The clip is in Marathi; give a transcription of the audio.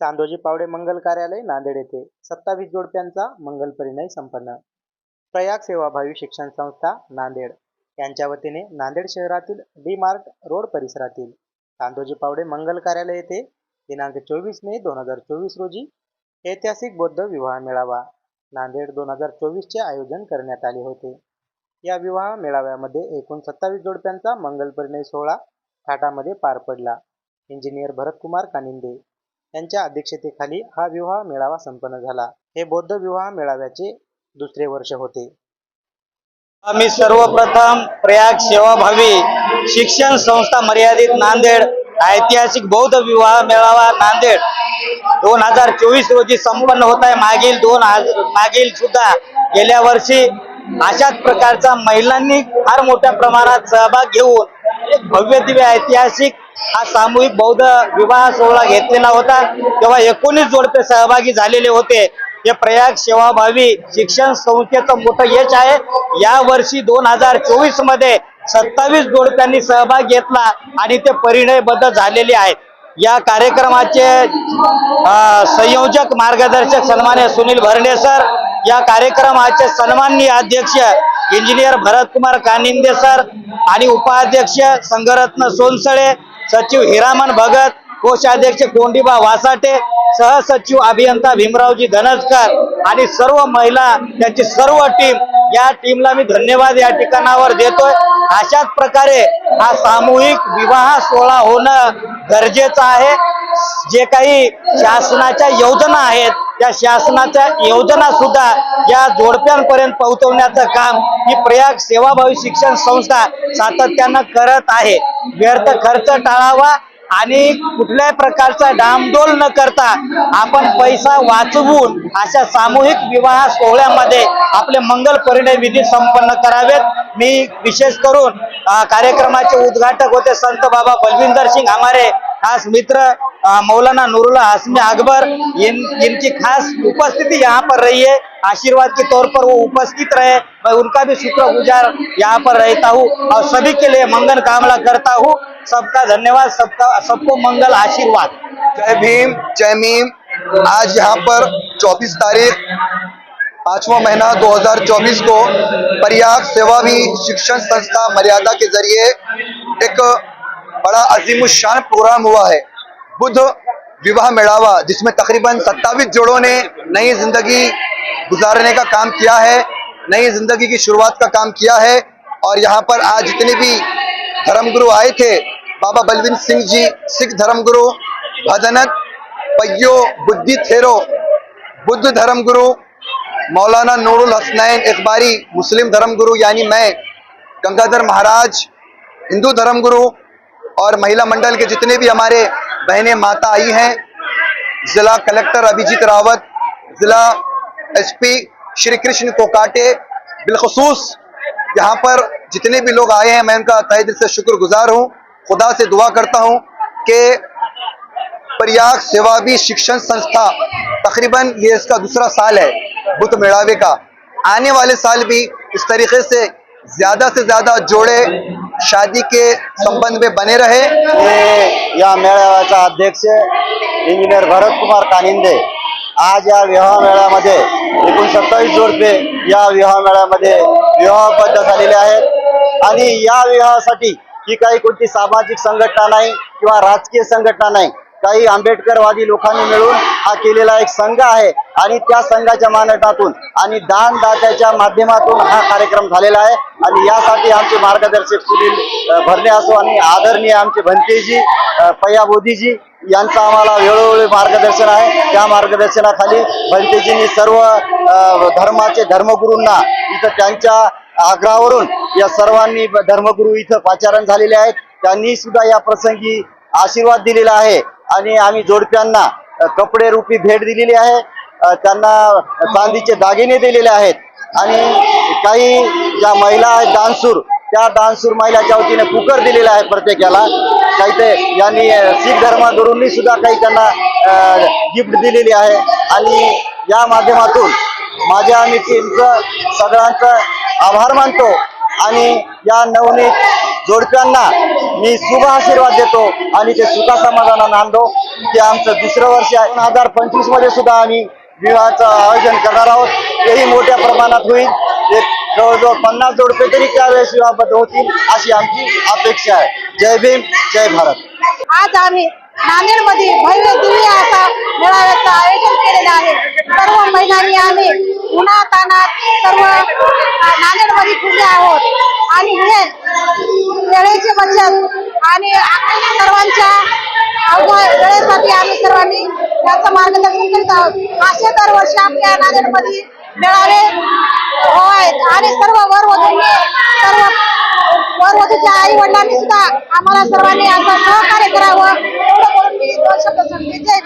चांदोजी पावडे मंगल कार्यालय नांदेड येथे सत्तावीस जोडप्यांचा मंगल परिणय संपन्न. प्रयाग सेवाभावी शिक्षण संस्था नांदेड. यांच्या वतीने नांदेड शहरातील डी मार्ट रोड परिसरातील चांदोजी पावडे मंगल कार्यालय येथे दिनांक चोवीस मे दोन हजार चोवीस रोजी ऐतिहासिक बौद्ध विवाह मेळावा नांदेड दोन हजार चोवीसचे आयोजन करण्यात आले होते. या विवाह मेळाव्यामध्ये एकूण सत्तावीस जोडप्यांचा मंगल परिणय सोहळा थाटामध्ये पार पडला. इंजिनियर भरतकुमार कानिंदे यांच्या अध्यक्षतेखाली हा विवाह मेळावा संपन्न झाला. हे बौद्ध विवाह मेळाव्याचे दुसरे वर्ष होते. आम्ही सर्वप्रथम प्रयाग सेवाभावी शिक्षण संस्था मर्यादित नांदेड ऐतिहासिक बौद्ध विवाह मेळावा नांदेड दोन हजार चोवीस रोजी संपन्न होत आहे. मागील दोन हजार मागील सुद्धा गेल्या वर्षी अशाच प्रकारचा महिलांनी फार मोठ्या प्रमाणात सहभाग घेऊन एक भव्य दिव्य ऐतिहासिक हा सामूहिक बौद्ध विवाह सोहळा घेतलेला होता. तेव्हा एकोणीस जोडपे सहभागी झालेले होते. हे प्रयाग सेवाभावी शिक्षण संस्थेचं मोठं यश आहे. या वर्षी दोन हजार चोवीसमध्ये सत्तावीस जोडप्यांनी सहभाग घेतला आणि ते परिणयबद्ध झालेले आहेत या कार्यक्रमाचे संयोजक मार्गदर्शक सन्मान्य सुनील भरणे सर या कार्यक्रमाचे सन्माननीय अध्यक्ष इंजिनियर भरतकुमार कानिंदे सर आणि उपाध्यक्ष संघरत्न सोनसळे सचिव हिरामन भगत कोषाध्यक्ष कोंडीबा वासाटे सहसचिव अभियंता भीमरावजी धनजकर आणि सर्व महिला त्यांची सर्व टीम या टीमला मी धन्यवाद या ठिकाणावर देतोय. अशाच प्रकारे हा सामूहिक विवाह सोहळा होणं गरजेचं आहे. जे काही शासनाच्या योजना आहेत त्या शासनाच्या योजना सुद्धा या जोडप्यांपर्यंत पोहोचवण्याचं काम ही प्रयाग सेवाभावी शिक्षण संस्था सातत्यानं करत आहे. व्यर्थ खर्च टाळावा आणि कुठल्याही प्रकारचा डामडोल न करता आपण पैसा वाचवून अशा सामूहिक विवाह सोहळ्यामध्ये आपले मंगल परिणय विधी संपन्न करावेत. मी विशेष करून कार्यक्रमाचे उद्घाटक होते संत बाबा बलविंदर सिंग हमारे खास मित्र मौलाना नूरुल्ला हसमी अकबर इन, इनकी खास उपस्थिति यहाँ पर रही है। आशीर्वाद के तौर पर वो उपस्थित रहे। मैं उनका भी शुक्रगुजार यहाँ पर रहता हूँ और सभी के लिए मंगल कामना करता हूँ। सबका धन्यवाद, सबका, सबको मंगल आशीर्वाद। जय भीम, जय मीम। आज यहाँ पर 24 तारीख, पांचवा महीना 2024 को प्रयाग सेवा भी शिक्षण संस्था मर्यादा के ज़रिए एक बड़ा अजीम शान प्रोग्राम हुआ है। बुद्ध विवाह मेड़ावा जिसमें तकरीबन सत्तावीस जोड़ों ने नई ज़िंदगी गुजारने का काम किया है, नई ज़िंदगी की शुरुआत का काम किया है, और यहाँ पर आज जितने भी धर्मगुरु आए थे, बाबा बलविंद सिंह जी, सिख धर्मगुरु भदनत पय्यो, बुद्धि थेरो, बुद्ध धर्मगुरु, मौलाना नूरुल हसनैन इकबारी, मुस्लिम धर्मगुरु यानी मैं, गंगाधर महाराज, हिंदू धर्मगुरु, और महिला मंडल के जितने भी हमारे बहनें, माता आई हैं। जिला कलेक्टर अभिजीत रावत, जिला एसपी श्री कृष्ण कोकाटे, बिलखसूस यहाँ पर जितने भी लोग आए हैं, मैं उनका तहे दिल से शुक्रगुजार हूँ। खुदा से दुआ करता हूँ कि प्रयाग सेवाबी शिक्षण संस्था, तकरीबन ये इसका दूसरा साल है बुद्ध मेड़ावे का। आने वाले साल भी इस तरीके से ज्यादा से ज्यादा जोड़े शादी के संबंध में बने रहे। हे या मेळाव्याचा अध्यक्ष इंजिनियर भरतकुमार कानिंदे आज या विवाह मेळ्यामध्ये एकूण सत्तावीस जोडपे या विवाह मेळ्यामध्ये विवाहबद्ध झालेले आहेत. आणि या विवाहासाठी ही काही कोणती सामाजिक संघटना नाही किंवा राजकीय संघटना नाही काही आंबेडकरवादी लोकांनी मिळून हा केलेला एक संघ आहे आणि त्या संघाच्या मान्यतातून आणि दानदात्याच्या माध्यमातून हा कार्यक्रम झालेला आहे. आणि यासाठी आमचे मार्गदर्शक सुनील भरणे असो आणि आदरणीय आमचे भंतेजी पया बोधीजी यांचं आम्हाला वेळोवेळी मार्गदर्शन आहे. त्या मार्गदर्शनाखाली भंतेजींनी सर्व धर्माचे धर्मगुरूंना इथं त्यांच्या आग्रहावरून या सर्वांनी धर्मगुरू इथं पाचारण झालेले आहेत. त्यांनी सुद्धा या प्रसंगी आशीर्वाद दिलेला आहे. आणि आम्ही जोडप्यांना कपडे रूपी भेट दिलेली आहे. त्यांना चांदीचे दागिने दिलेले आहेत. आणि काही ज्या महिला आहेत डान्सूर त्या डान्सूर महिलाच्या वतीने कुकर दिलेला आहे प्रत्येकाला. काही ते यांनी शीख धर्मागुरूंनी सुद्धा काही त्यांना गिफ्ट दिलेली आहे. आणि या माध्यमातून माझ्या आम्ही टीमचं सगळ्यांचं आभार मानतो. आणि या नवनीत जोडप्यांना मी शुभ आशीर्वाद देतो आणि ते सुखा समाधानानं आणतो. ते आमचं दुसरं वर्ष आहे. दोन हजार पंचवीसमध्ये सुद्धा आम्ही विवाहाचं आयोजन करणार आहोत. तेही मोठ्या प्रमाणात होईल. एक जवळजवळ पन्नास जोडपे तरी त्यावेळेस विवाहबद्ध होतील अशी आमची अपेक्षा आहे. जय भीम जय भारत. आज आम्ही नांदेडमध्ये भव्य दिव्य असा मेळाव्याचं आयोजन केलेलं आहे. सर्व महिलांनी आम्ही उन्हा तानात सर्व नांदेडमध्ये फिरले आहोत. आणि हे वेळेची बचत आणि सर्वांच्या वेळेसाठी आम्ही सर्वांनी याचं मार्गदर्शन करीत आहोत. असे दरवर्षी आपल्या नांदेडमध्ये मेळावे होय आणि सर्व वरवधूंनी सर्व वरवधूच्या आई वडिलांनी सुद्धा आम्हाला सर्वांनी असं सहकार्य करावं एवढं करून मी दोन शब्द सांगते. जय